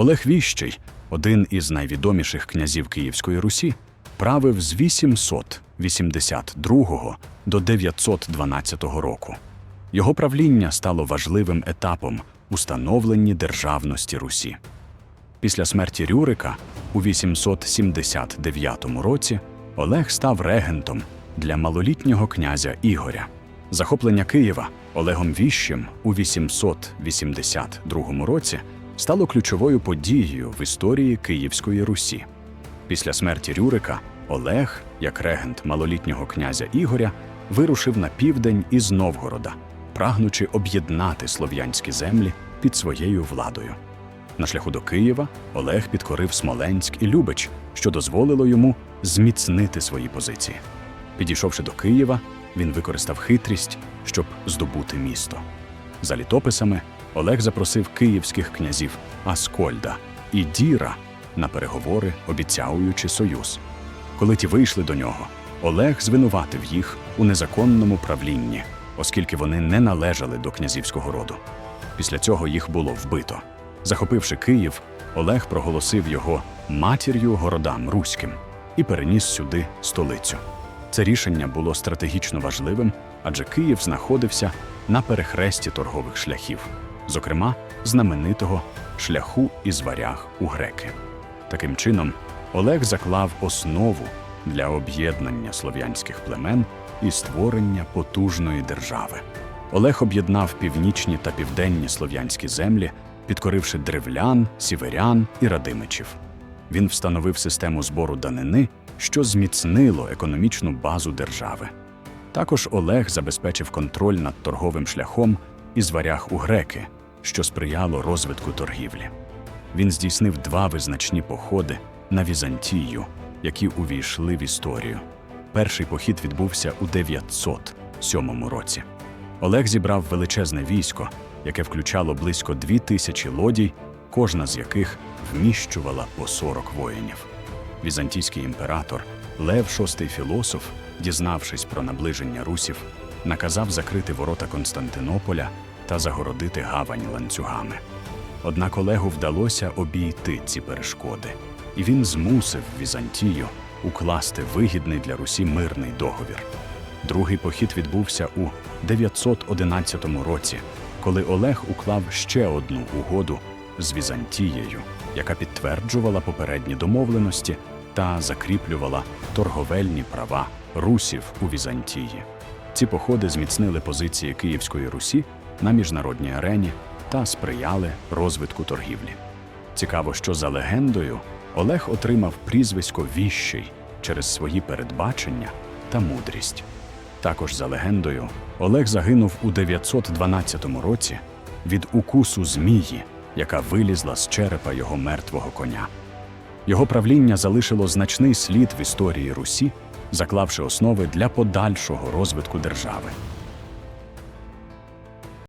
Олег Віщий, один із найвідоміших князів Київської Русі, правив з 882 до 912 року. Його правління стало важливим етапом у становленні державності Русі. Після смерті Рюрика у 879 році Олег став регентом для малолітнього князя Ігоря. Захоплення Києва Олегом Віщим у 882 році стало ключовою подією в історії Київської Русі. Після смерті Рюрика Олег, як регент малолітнього князя Ігоря, вирушив на південь із Новгорода, прагнучи об'єднати слов'янські землі під своєю владою. На шляху до Києва Олег підкорив Смоленськ і Любич, що дозволило йому зміцнити свої позиції. Підійшовши до Києва, він використав хитрість, щоб здобути місто. За літописами Олег запросив київських князів Аскольда і Діра на переговори, обіцяючи союз. Коли ті вийшли до нього, Олег звинуватив їх у незаконному правлінні, оскільки вони не належали до князівського роду. Після цього їх було вбито. Захопивши Київ, Олег проголосив його матір'ю городам руським і переніс сюди столицю. Це рішення було стратегічно важливим, адже Київ знаходився на перехресті торгових шляхів, зокрема знаменитого шляху із варяг у греки. Таким чином, Олег заклав основу для об'єднання слов'янських племен і створення потужної держави. Олег об'єднав північні та південні слов'янські землі, підкоривши древлян, сіверян і радимичів. Він встановив систему збору данини, що зміцнило економічну базу держави. Також Олег забезпечив контроль над торговим шляхом із варяг у греки, що сприяло розвитку торгівлі. Він здійснив два визначні походи на Візантію, які увійшли в історію. Перший похід відбувся у 907 році. Олег зібрав величезне військо, яке включало близько дві тисячі лодій, кожна з яких вміщувала по 40 воїнів. Візантійський імператор Лев VI філософ, дізнавшись про наближення русів, наказав закрити ворота Константинополя та загородити гавань ланцюгами. Однак Олегу вдалося обійти ці перешкоди, і він змусив Візантію укласти вигідний для Русі мирний договір. Другий похід відбувся у 911 році, коли Олег уклав ще одну угоду з Візантією, яка підтверджувала попередні домовленості та закріплювала торговельні права русів у Візантії. Ці походи зміцнили позиції Київської Русі на міжнародній арені та сприяли розвитку торгівлі. Цікаво, що за легендою Олег отримав прізвисько Віщий через свої передбачення та мудрість. Також за легендою, Олег загинув у 912 році від укусу змії, яка вилізла з черепа його мертвого коня. Його правління залишило значний слід в історії Русі, заклавши основи для подальшого розвитку держави.